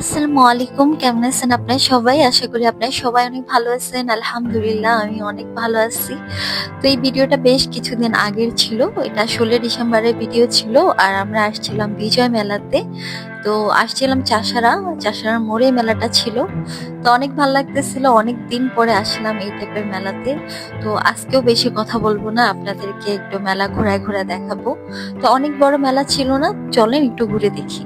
আসসালামু আলাইকুম, কেমন আছেন আপনার সবাই? আশা করি আপনার সবাই অনেক ভালো আছেন। আলহামদুলিল্লাহ আমি অনেক ভালো আছি। তো এই ভিডিওটা বেশ কিছুদিন আগের ছিল। এটা ষোলো ডিসেম্বরের ভিডিও ছিল আর আমরা আসছিলাম বিজয় মেলাতে। তো আসছিলাম চাষারা চাষারার মোড়ে মেলাটা ছিল। তো অনেক ভালো লাগতেছিল। অনেক দিন পরে আসলাম এই টাইপের মেলাতে। তো আজকেও বেশি কথা বলব না, আপনাদেরকে একটু মেলা ঘোরায় ঘোরায় দেখাবো। তো অনেক বড় মেলা ছিল না? চলেন একটু ঘুরে দেখি।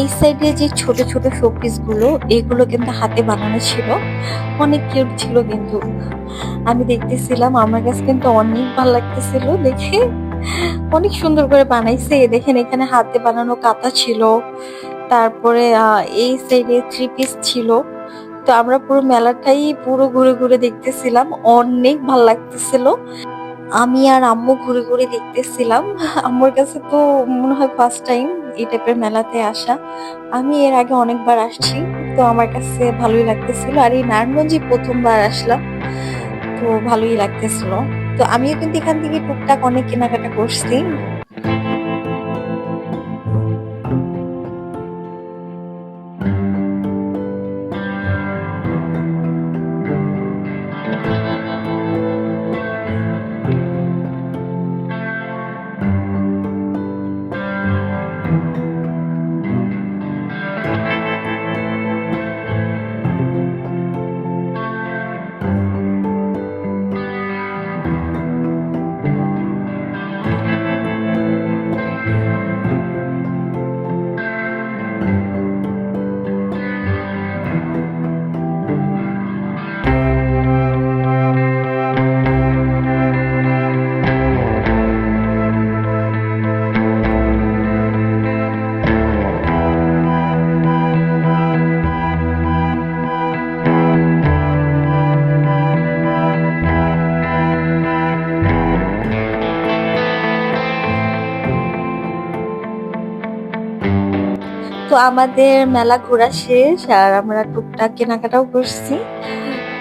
এই সাইডে যে ছোট ছোট শোপিসগুলো, এগুলো কিন্তু হাতে বানানো ছিল। অনেক কিউট ছিল কিন্তু। আমি দেখতেছিলাম, আমার কাছে কিন্তু অনেক ভালো লাগতেছিল দেখে। অনেক সুন্দর করে বানাইছে। দেখেন, এখানে হাতে বানানো কাঁথা ছিল। তারপরে এই সাইডে থ্রি পিস ছিল। তো আমরা পুরো মেলাটাই পুরো ঘুরে ঘুরে দেখতেছিলাম। অনেক ভালো লাগতেছিল। আমি আর আম্মু ঘুরে ঘুরে দেখতেছিলাম। আম্মুর কাছে তো মনে হয় ফার্স্ট টাইম এই টাইপের মেলাতে আসা। আমি এর আগে অনেকবার আসছি, তো আমার কাছে ভালোই লাগতেছিল। আর এই নারায়ণগঞ্জে প্রথমবার আসলাম, তো ভালোই লাগতেছিল। তো আমিও কিন্তু এখান থেকে টুকটাক অনেক কেনাকাটা করছি। তো আমাদের মেলা ঘোরা শেষ আর আমরা টুকটাক কেনাকাটাও করছি।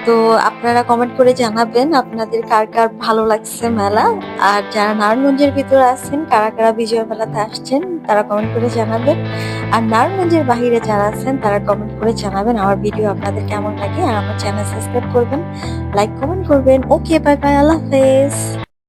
তো আপনারা কমেন্ট করে জানাবেন আপনাদের কার কার ভালো লাগছে মেলা। আর যারা নারায়ণগঞ্জের ভিতরে আছেন, কারা কারা বিজয় মেলাতে আসছেন, তারা কমেন্ট করে জানাবেন। আর নারায়ণগঞ্জের বাহিরে যারা আছেন, তারা কমেন্ট করে জানাবেন আমার ভিডিও আপনাদের কেমন লাগে। আর আমার চ্যানেল সাবস্ক্রাইব করবেন লাইক কমেন্ট করবেন। ওকে বাই বাই আল্লাহ হাফেজ।